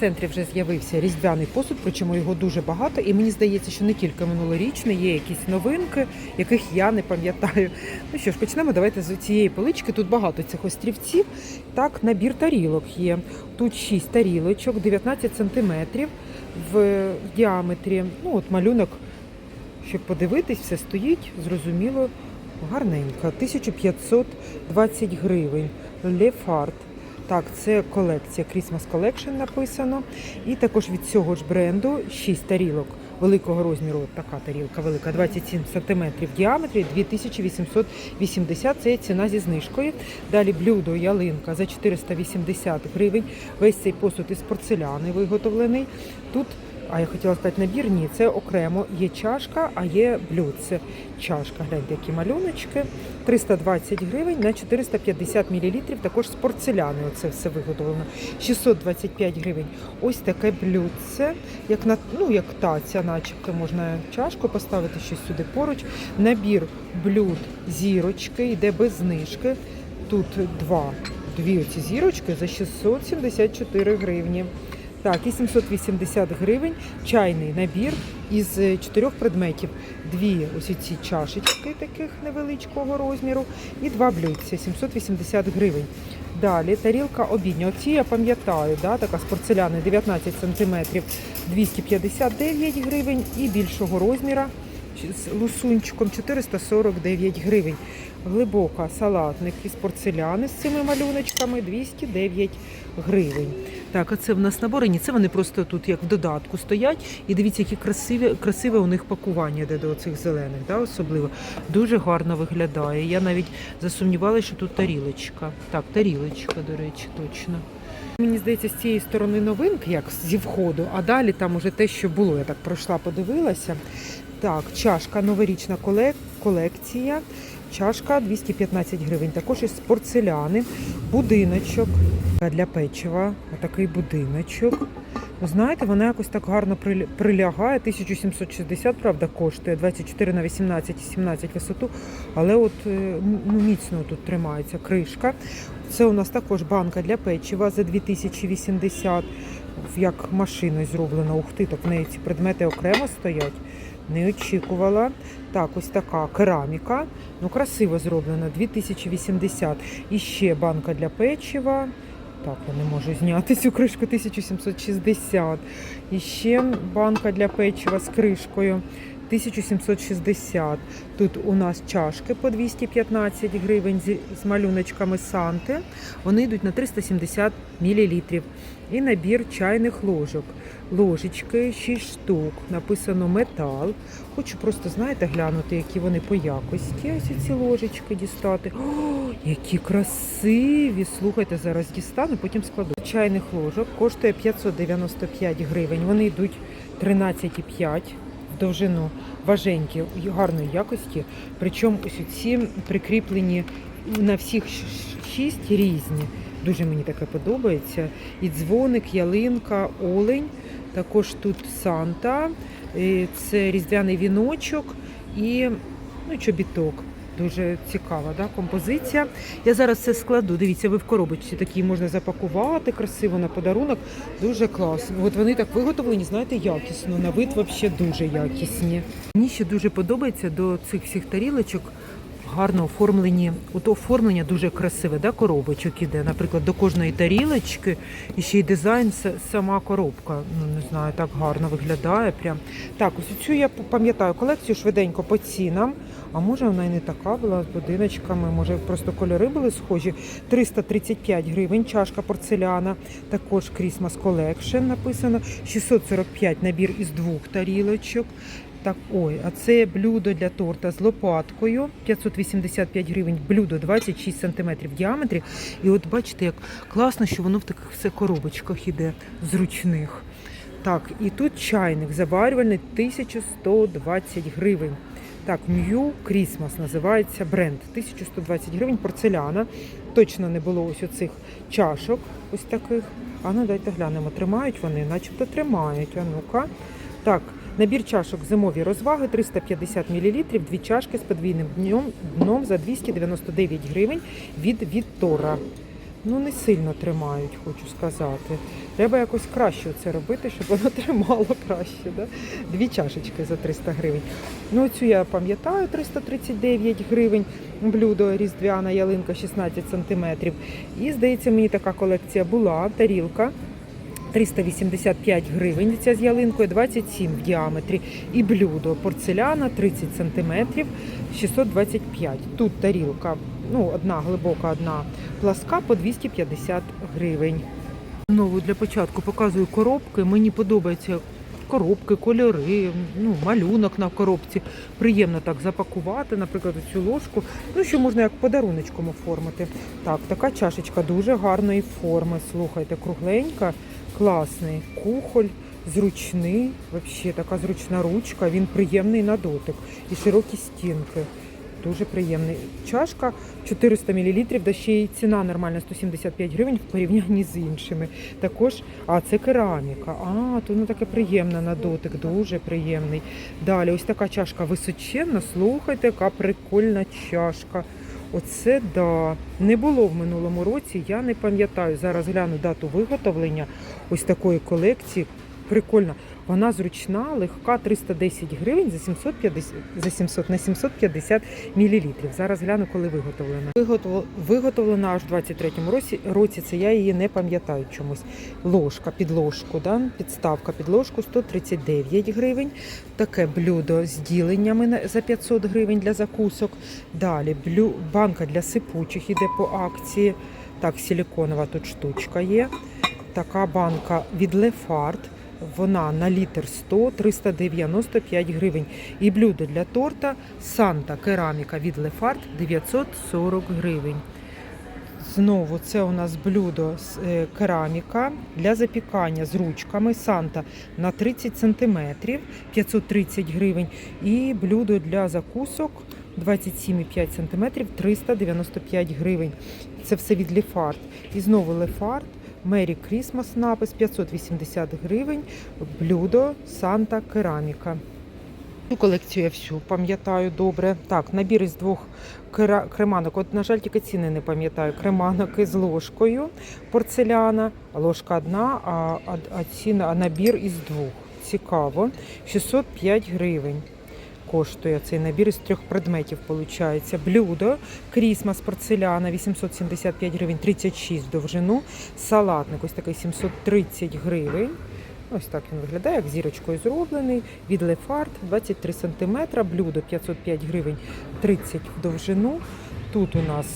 центрі вже з'явився різдвяний посуд, причому його дуже багато. І мені здається, що не тільки минулорічний, є якісь новинки, яких я не пам'ятаю. Ну що ж, почнемо. Давайте з цієї полички. Тут багато цих острівців. Так, набір тарілок є. Тут 6 тарілочок, 19 сантиметрів в діаметрі. Ну, от малюнок, щоб подивитись, все стоїть, зрозуміло, гарненько. 1520 гривень. Лефарт. Так, це колекція Christmas Collection написано. І також від цього ж бренду 6 тарілок великого розміру. Така тарілка велика, 27 см в діаметрі, 2880 це ціна зі знижкою. Далі блюдо ялинка за 480 гривень. Весь цей посуд із порцеляни виготовлений. Тут а я хотіла сказати набір, ні, це окремо. Є чашка, а є блюдце. Чашка, гляньте, які малюночки. 320 гривень на 450 мл, також з порцеляни. Оце все виготовлено. 625 гривень. Ось таке блюдце, як на ну як таця, начебто можна чашку поставити щось сюди поруч. Набір блюд зірочки, йде без знижки. Тут два. Дві оці зірочки за 674 гривні. Так, і 780 гривень чайний набір із е, чотирьох предметів. Дві ось ці чашечки таких невеличкого розміру і два блюдця 780 гривень. Далі тарілка обідня. Оці я пам'ятаю, да, така з порцеляни 19 см 259 гривень і більшого розміра з лусунчиком 449 гривень. Глибока салатник із порцеляни з цими малюночками 209 гривень. Так, а це в нас наборені. Це вони просто тут як в додатку стоять. І дивіться, які красиві, красиве у них пакування де до цих зелених, да, особливо. Дуже гарно виглядає. Я навіть засумнівалася, що тут тарілочка. Так, тарілочка, до речі, точно. Мені здається, з цієї сторони новинки, як зі входу, а далі там уже те, що було. Я так пройшла, подивилася. Так, чашка, новорічна колекція. Чашка 215 гривень. Також із порцеляни, будиночок для печива. Отакий будиночок. Ви знаєте, вона якось так гарно прилягає. 1760, правда, коштує 24 на 18 і 17 висоту. Але от е, ну, міцно тут тримається кришка. Це у нас також банка для печива за 2080. Як машиною зроблено. Ух ти, так в неї ці предмети окремо стоять. Не очікувала. Так, ось така кераміка. Ну, красиво зроблена. 2080. І ще банка для печива. Так, я не можу зняти цю кришку 1760. І ще банка для печива з кришкою 1760. Тут у нас чашки по 215 гривень з малюночками Санти. Вони йдуть на 370 мл. І набір чайних ложок. Ложечки 6 штук. Написано метал. Хочу просто, знаєте, глянути, які вони по якості. Ось ці ложечки дістати. О, які красиві! Слухайте, зараз дістану, потім складу. Чайних ложок коштує 595 гривень. Вони йдуть 13,5 в довжину важенькі, гарної якості. Причому ось ці прикріплені на всіх шість різні. Дуже мені таке подобається. І дзвоник, ялинка, олень. Також тут Санта, це різдвяний віночок і ну, чобіток. Дуже цікава да, композиція. Я зараз це складу. Дивіться, ви в коробочці такі можна запакувати красиво на подарунок. Дуже класно. От вони так виготовлені, знаєте, якісно. На вид взагалі дуже якісні. Мені ще дуже подобається до цих всіх тарілочок гарно оформлені. От оформлення дуже красиве, да, коробочок іде. Наприклад, до кожної тарілочки і ще й дизайн, сама коробка. Ну не знаю, так гарно виглядає. Прям так, ось цю я пам'ятаю колекцію швиденько по цінам. А може вона і не така була з будиночками, може просто кольори були схожі. 335 гривень, чашка порцеляна, також Christmas Collection написано. 645 набір із двох тарілочок. Так, ой, а це блюдо для торта з лопаткою. 585 гривень, блюдо 26 см в діаметрі. І от бачите, як класно, що воно в таких все коробочках іде зручних. Так, і тут чайник заварювальний 1120 гривень. Так, New Christmas називається бренд. 1120 гривень, порцеляна. Точно не було ось оцих чашок, ось таких. А ну дайте глянемо, тримають вони, начебто тримають. А ну-ка. Так, набір чашок зимові розваги 350 мл, дві чашки з подвійним днем, дном за 299 гривень від Віттора. ну не сильно тримають, хочу сказати. Треба якось краще це робити, щоб воно тримало краще. Да? Дві чашечки за 300 гривень. Ну, цю я пам'ятаю, 339 гривень. Блюдо різдвяна ялинка 16 сантиметрів. І здається, мені така колекція була. Тарілка 385 гривень. Ця з ялинкою 27 в діаметрі. І блюдо порцеляна 30 сантиметрів 625. Тут тарілка, ну одна глибока, одна пласка по 250 гривень. Знову для початку показую коробки. Мені подобаються коробки, кольори, ну, малюнок на коробці. Приємно так запакувати, наприклад, цю ложку. Ну, що можна як подаруночком оформити. Так, така чашечка дуже гарної форми. Слухайте, кругленька, класний кухоль. Зручний, взагалі така зручна ручка, він приємний на дотик і широкі стінки. Дуже приємний. Чашка 400 мл, да ще й ціна нормальна 175 гривень в порівнянні з іншими. Також, а це кераміка. А, то воно таке приємне на дотик, дуже приємний. Далі, ось така чашка височенна. Слухайте, яка прикольна чашка. Оце да. Не було в минулому році, я не пам'ятаю. Зараз гляну дату виготовлення ось такої колекції. Прикольно. Вона зручна, легка 310 гривень за 750, за 700 на 750 мл. Зараз гляну, коли виготовлена. Виготов, виготовлена аж в 23-му році. році. Це я її не пам'ятаю чомусь. Ложка під ложку, да? підставка під ложку 139 гривень. Таке блюдо з діленнями за 500 гривень для закусок. Далі блю, банка для сипучих іде по акції. Так, силіконова тут штучка є. Така банка від Лефарт. Вона на літр 100 395 гривень. І блюдо для торта Санта кераміка від Лефарт 940 гривень. Знову це у нас блюдо з е, кераміка для запікання з ручками Санта на 30 см 530 гривень. І блюдо для закусок 27,5 см 395 гривень. Це все від Лефарт. І знову Лефарт. Мері Крісмас напис 580 гривень. Блюдо Санта Кераміка. Цю колекцію я всю пам'ятаю добре. Так, набір із двох креманок. От, на жаль, тільки ціни не пам'ятаю. Креманок із ложкою порцеляна, ложка одна, а, а, а ціна, а набір із двох. Цікаво. 605 гривень. Коштує цей набір із трьох предметів, виходить. Блюдо, крісмас порцеляна 875 гривень, 36 в довжину. Салатник ось такий 730 гривень. Ось так він виглядає, як зірочкою зроблений. Від Лефарт 23 см, блюдо 505 гривень, 30 в довжину. Тут у нас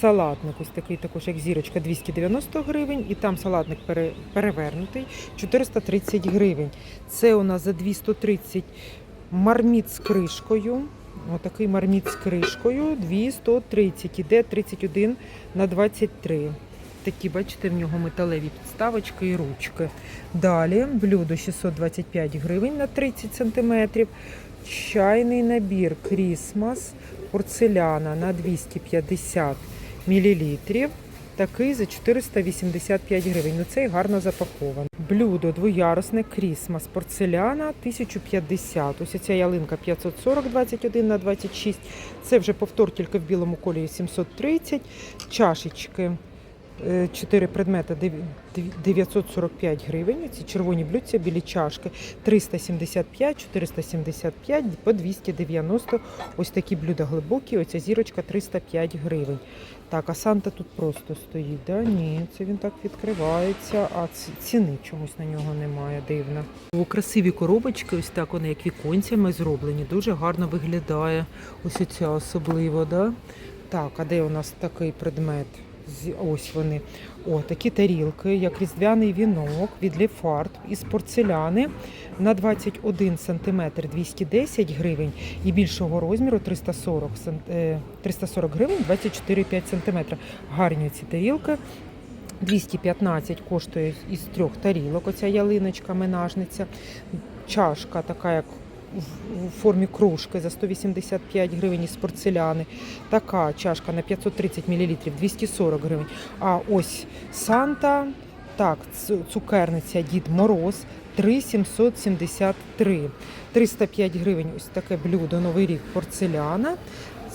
салатник, ось такий також, як зірочка, 290 гривень. І там салатник перевернутий 430 гривень. Це у нас за 230 марміт з кришкою. Отакий марміт з кришкою 230, іде 31 на 23. Такі, бачите, в нього металеві підставочки і ручки. Далі блюдо 625 гривень на 30 сантиметрів. Чайний набір Крісмас порцеляна на 250 мілілітрів. Такий за 485 гривень. Ну цей гарно запакований. Блюдо двоярусне Крісмас порцеляна 1050. Ось ця ялинка 540 21 на 26. Це вже повтор тільки в білому кольорі 730. Чашечки. Е, Чотири предмети дев- дев- 945 гривень. Ці червоні блюдця, білі чашки 375, 475 по 290. Ось такі блюда глибокі. Оця зірочка 305 гривень. Так, а Санта тут просто стоїть. Да? Ні, це він так відкривається, а ціни чомусь на нього немає. Дивно. О, красиві коробочки, ось так вони як віконцями зроблені. Дуже гарно виглядає. Ось оця особливо, да? Так, а де у нас такий предмет? Ось вони. О, такі тарілки, як різдвяний вінок від Лефарт із порцеляни на 21 см 210 гривень і більшого розміру 340, см, е, 340 гривень 24,5 см. Гарні ці тарілки. 215 коштує із трьох тарілок. Оця ялиночка, менажниця. Чашка така, як в- формі кружки за 185 гривень із порцеляни. Така чашка на 530 мл 240 гривень. А ось Санта, так, цукерниця Дід Мороз 3,773. 305 гривень ось таке блюдо Новий рік порцеляна.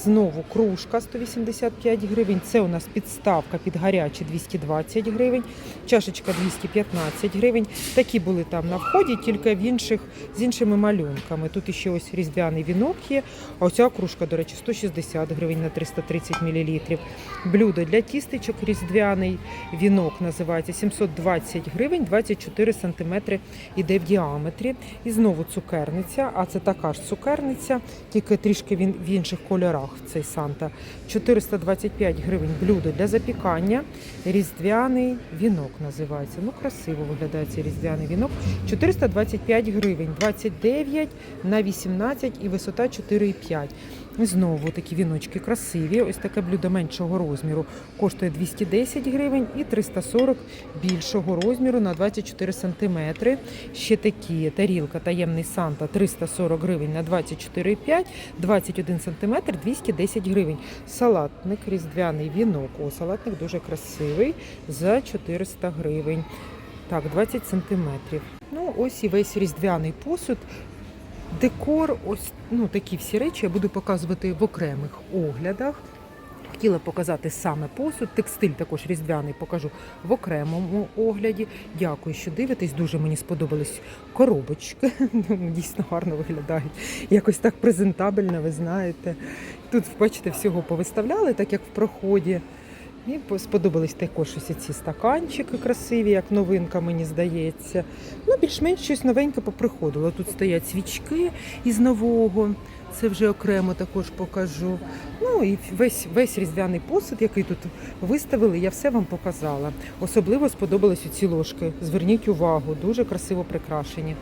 Знову кружка 185 гривень. Це у нас підставка під гарячі 220 гривень. Чашечка 215 гривень. Такі були там на вході, тільки в інших з іншими малюнками. Тут ще ось різдвяний вінок є. А оця кружка, до речі, 160 гривень на 330 мл. Блюдо для тістечок різдвяний вінок називається 720 гривень, 24 см іде в діаметрі. І знову цукерниця, а це така ж цукерниця, тільки трішки він в інших кольорах цей Санта. 425 гривень блюдо для запікання. Різдвяний вінок називається. Ну, красиво виглядає цей різдвяний вінок. 425 гривень, 29 на 18 і висота 4,5. Знову такі віночки красиві. Ось таке блюдо меншого розміру коштує 210 гривень і 340 більшого розміру на 24 сантиметри. Ще такі тарілка таємний Санта 340 гривень на 24,5, 21 сантиметр 210 гривень. Салатник різдвяний вінок. О, салатник дуже красивий за 400 гривень. Так, 20 сантиметрів. Ну, ось і весь різдвяний посуд. Декор, ось ну такі всі речі я буду показувати в окремих оглядах. Хотіла показати саме посуд, текстиль також різдвяний покажу в окремому огляді. Дякую, що дивитесь. Дуже мені сподобались коробочки. Дійсно гарно виглядають. Якось так презентабельно, ви знаєте. Тут, бачите, всього повиставляли, так як в проході. І сподобались також ось ці стаканчики красиві, як новинка, мені здається. Ну, більш-менш щось новеньке поприходило. Тут стоять свічки із нового. Це вже окремо також покажу. Ну і весь весь різдвяний посуд, який тут виставили, я все вам показала. Особливо сподобались ці ложки. Зверніть увагу, дуже красиво прикрашені.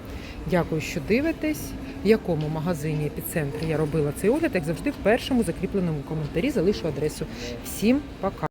Дякую, що дивитесь. В якому магазині епіцентрі я робила цей огляд, як завжди, в першому закріпленому коментарі залишу адресу. Всім пока.